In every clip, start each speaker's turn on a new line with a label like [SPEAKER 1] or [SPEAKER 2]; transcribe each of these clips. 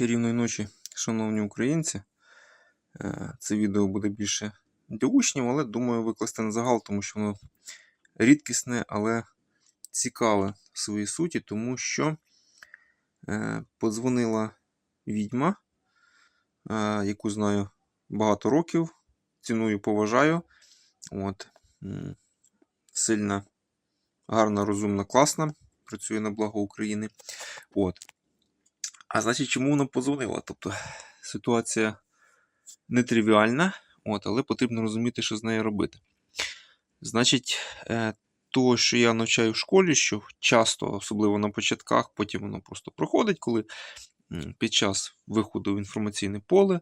[SPEAKER 1] Чарівної ночі, шановні українці. Е, Це відео буде більше для учнів, але думаю викласти на загал, тому що воно рідкісне, але цікаве в своїй суті, тому що е, подзвонила відьма, е, яку знаю багато років, ціную, поважаю. От. Сильна, гарна, розумна, класна. Працює на благо України. От. А значить, чому вона подзвонила? Тобто ситуація нетривіальна, от, але потрібно розуміти, що з нею робити. Значить, е, то, що я навчаю в школі, що часто, особливо на початках, потім воно просто проходить, коли під час виходу в інформаційне поле,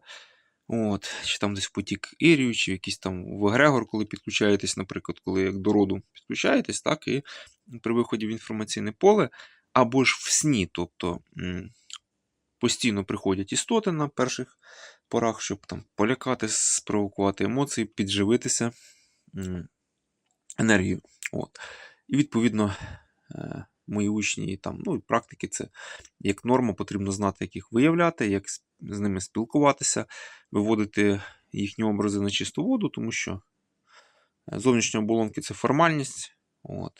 [SPEAKER 1] от, чи там десь потік Ірію, чи якийсь там в Егрегор, коли підключаєтесь, наприклад, коли як до роду підключаєтесь, так, і при виході в інформаційне поле, або ж в сні, тобто. Постійно приходять істоти на перших порах, щоб там полякати, спровокувати емоції, підживитися м, енергією. От. І відповідно, е, мої учні і там, ну, і практики це як норма, потрібно знати, як їх виявляти, як з з ними спілкуватися, виводити їхні образи на чисту воду, тому що е, зовнішні оболонки це формальність. От.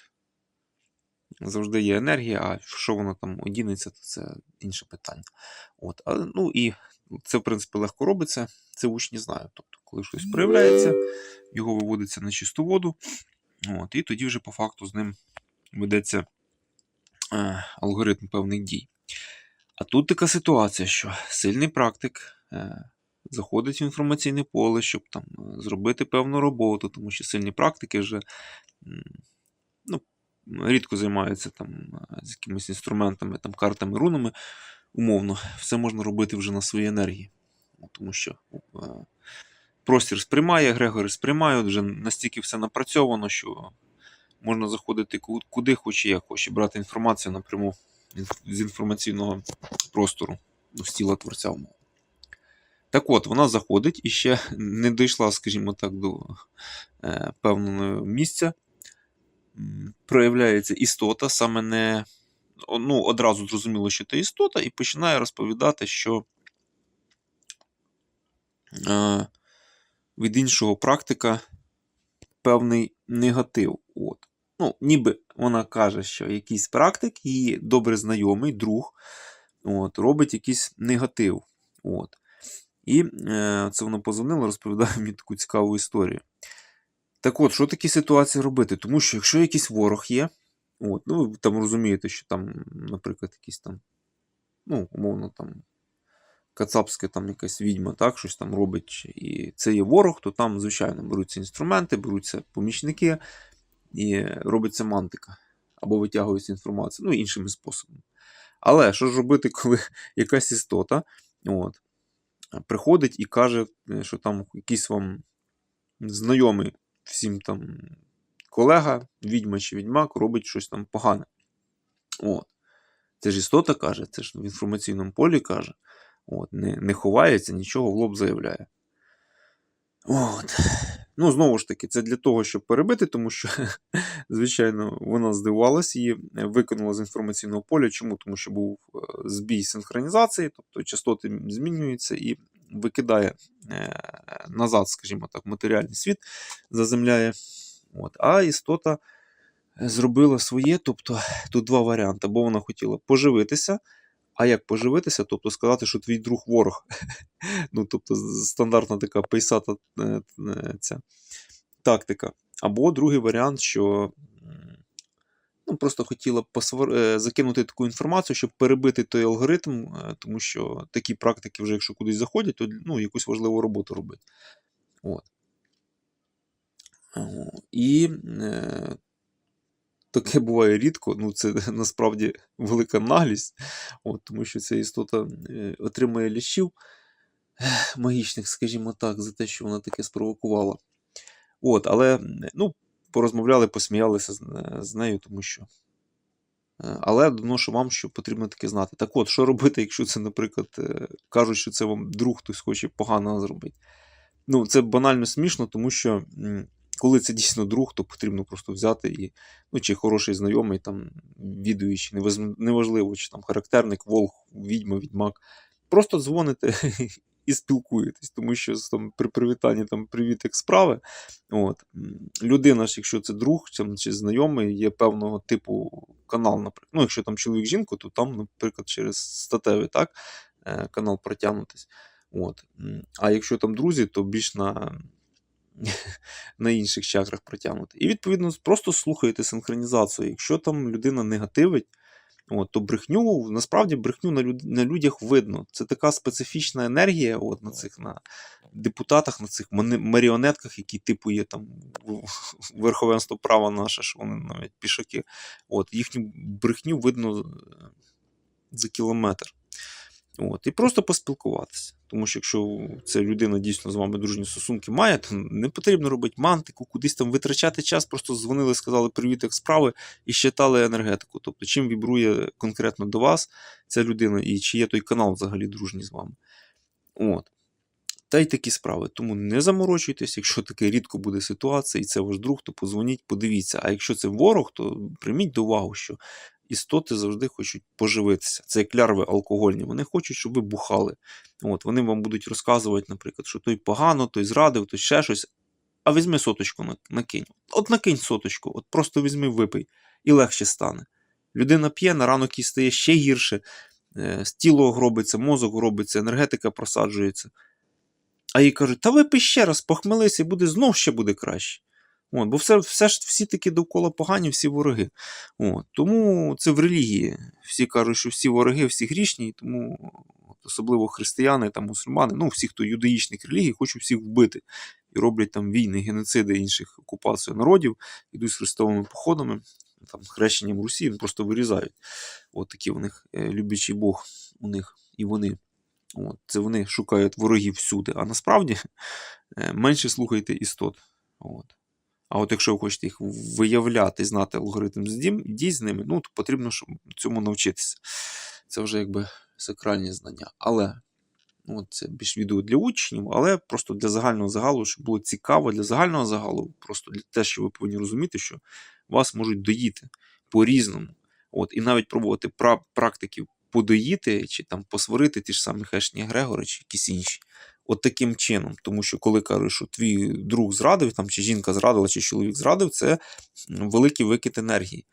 [SPEAKER 1] Завжди є енергія, а що воно там одінеться, то це інше питання. От. Але, ну і це, в принципі, легко робиться. Це учні знають. Тобто, коли щось проявляється, його виводиться на чисту воду. От, і тоді вже по факту з ним ведеться е, алгоритм певних дій. А тут така ситуація, що сильний практик е, заходить в інформаційне поле, щоб там е, зробити певну роботу, тому що сильні практики вже рідко займаються там е, з якимись інструментами, там, картами, рунами. Умовно, все можна робити вже на своїй енергії. Тому що е, простір сприймає, егрегори сприймають, вже настільки все напрацьовано, що можна заходити куди хоч і як хоч, і брати інформацію напряму з інформаційного простору, ну, з тіла творця умовно. Так от, вона заходить і ще не дійшла, скажімо так, до е, певного місця. Проявляється істота, саме не ну, одразу зрозуміло, що це істота, і починає розповідати, що е, від іншого практика певний негатив. От. Ну, ніби вона каже, що якийсь практик, її добре знайомий, друг, от, робить якийсь негатив. От. І е, це вона позвонила, розповідає мені таку цікаву історію. Так от, що такі ситуації робити? Тому що якщо якийсь ворог є, от, ну ви там розумієте, що там, наприклад, якийсь там, ну, умовно, там, кацапська там якась відьма, так, щось там робить, і це є ворог, то там, звичайно, беруться інструменти, беруться помічники, і робиться мантика. Або витягується інформація, ну, іншими способами. Але що ж робити, коли якась істота от, приходить і каже, е, що там якийсь вам знайомий всім там колега, відьма чи відьмак, робить щось там погане. От. Це ж істота каже, це ж в інформаційному полі каже. От, не, не ховається, нічого в лоб заявляє. От. Ну, знову ж таки, це для того, щоб перебити, тому що, звичайно, вона здивувалась і викинула з інформаційного поля. Чому? Тому що був е, збій синхронізації, тобто частоти змінюються і викидає е, назад, скажімо так, матеріальний світ, заземляє. От. А істота зробила своє, тобто тут два варіанти. Або вона хотіла поживитися, а як поживитися, тобто сказати, що твій друг ворог. ну, тобто, стандартна така пейсата е, е, ця тактика. Або другий варіант, що ну, просто хотіла посвар... е, закинути таку інформацію, щоб перебити той алгоритм, е, тому що такі практики, вже якщо кудись заходять, то ну, якусь важливу роботу робить. От. І е, таке буває рідко, ну це насправді велика наглість, от, тому що ця істота е, отримує ліщів магічних, скажімо так, за те, що вона таке спровокувала. От, але ну, порозмовляли, посміялися з, е, з нею, тому що. е, Але доношу вам, що потрібно таке знати. Так от, що робити, якщо це, наприклад, е, кажуть, що це вам друг хтось хоче поганого зробити. Ну, це банально смішно, тому що коли це дійсно друг, то потрібно просто взяти і, ну, чи хороший знайомий, там, відуючий, неважливо, чи там характерник, волк, відьма, відьмак. просто дзвоните і спілкуєтесь, тому що там, при привітанні там привіт, як справи. От. Людина ж, якщо це друг там, чи знайомий, є певного типу канал, наприклад. Ну, якщо там чоловік-жінку, то там, наприклад, через статевий так, е, канал протягнутись. От. А якщо там друзі, то більш на, на інших чакрах протягнути. І відповідно просто слухаєте синхронізацію. Якщо там людина негативить, от, то брехню, насправді брехню на, люд, на людях видно. Це така специфічна енергія от, на цих на депутатах, на цих маріонетках, які типу є там верховенство права наше, що вони навіть пішаки. От, їхню брехню видно е, за кілометр. От, і просто поспілкуватися. Тому що якщо ця людина дійсно з вами дружні стосунки має, то не потрібно робити мантику, кудись там витрачати час, просто дзвонили, сказали привіт, як справи, і щитали енергетику. Тобто, чим вібрує конкретно до вас ця людина, і чи є той канал взагалі дружній з вами. От. Та й такі справи. Тому не заморочуйтесь, якщо таке рідко буде ситуація, і це ваш друг, то позвоніть, подивіться. А якщо це ворог, то прийміть до уваги, що істоти завжди хочуть поживитися. Це як лярви алкогольні. Вони хочуть, щоб ви бухали. От, вони вам будуть розказувати, наприклад, що той погано, той зрадив, той ще щось. А візьми соточку накинь. От накинь соточку, от просто візьми, випий, і легше стане. Людина п'є, на ранок їй стає ще гірше, е, тіло гробиться, мозок гробиться, енергетика просаджується. А їй кажуть, та випий ще раз, похмелися, і буде знов ще буде краще. От, бо все, все ж всі таки довкола погані, всі вороги. От, тому це в релігії. Всі кажуть, що всі вороги, всі грішні, тому особливо християни та мусульмани, ну всі, хто юдаїчних релігій, хочуть всіх вбити. І роблять там війни, геноциди інших окупацію народів, ідуть з хрестовими походами, там, хрещенням Русі, просто вирізають. От такі у них е, люблячий Бог у них і вони. От, це вони шукають ворогів всюди. А насправді е, менше слухайте істот. От. А от якщо ви хочете їх виявляти, знати алгоритм дій з ними, ну, то потрібно щоб цьому навчитися. Це вже якби сакральні знання. Але ну, це більш відео для учнів, але просто для загального загалу, щоб було цікаво для загального загалу, просто для те, що ви повинні розуміти, що вас можуть доїти по-різному. От, і навіть пробувати пра- практиків подоїти чи там посварити ті ж самі хешні Грегори чи якісь інші. От таким чином. Тому що коли кажуть, що твій друг зрадив, там, чи жінка зрадила, чи чоловік зрадив, це великий викид енергії.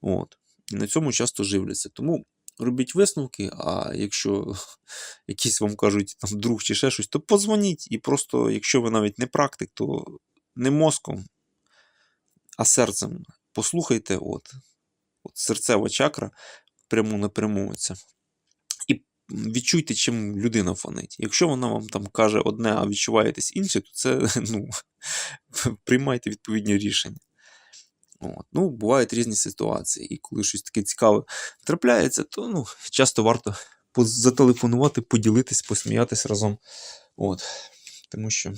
[SPEAKER 1] От. І на цьому часто живляться. Тому робіть висновки, а якщо якісь вам кажуть там друг чи ще щось, то подзвоніть. І просто, якщо ви навіть не практик, то не мозком, а серцем послухайте, от, от серцева чакра пряму напряму це. І відчуйте, чим людина фонить. Якщо вона вам там каже одне, а відчуваєтесь інше, то це ну, приймайте відповідні рішення. От. Ну, бувають різні ситуації. І коли щось таке цікаве трапляється, то ну, часто варто зателефонувати, поділитись, посміятись разом. От. Тому що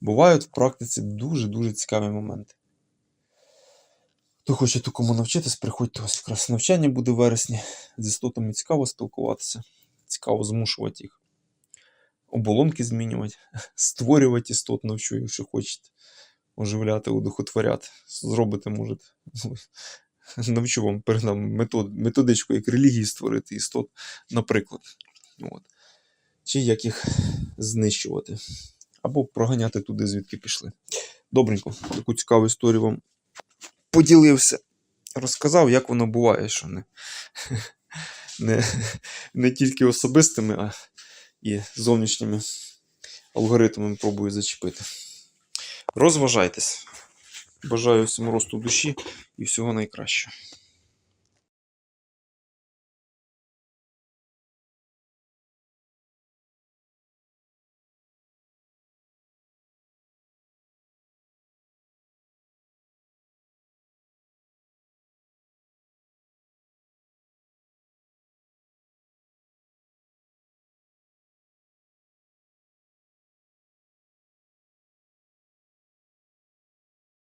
[SPEAKER 1] бувають в практиці дуже-дуже цікаві моменти. Хто хоче такому навчитись, приходьте ось якраз навчання буде в вересні. З істотами цікаво спілкуватися, цікаво змушувати їх. Оболонки змінювати, створювати істот навчу, якщо хочете. Оживляти, удохотворяти. Зробите, можете. Навчу вам передам метод, методичку, як релігії створити істот, наприклад. От. Чи як їх знищувати. Або проганяти туди, звідки пішли. Добренько, таку цікаву історію вам поділився, розказав, як воно буває, що не, не, не тільки особистими, а і зовнішніми алгоритмами пробую зачепити. Розважайтесь. Бажаю всім росту душі і всього найкращого.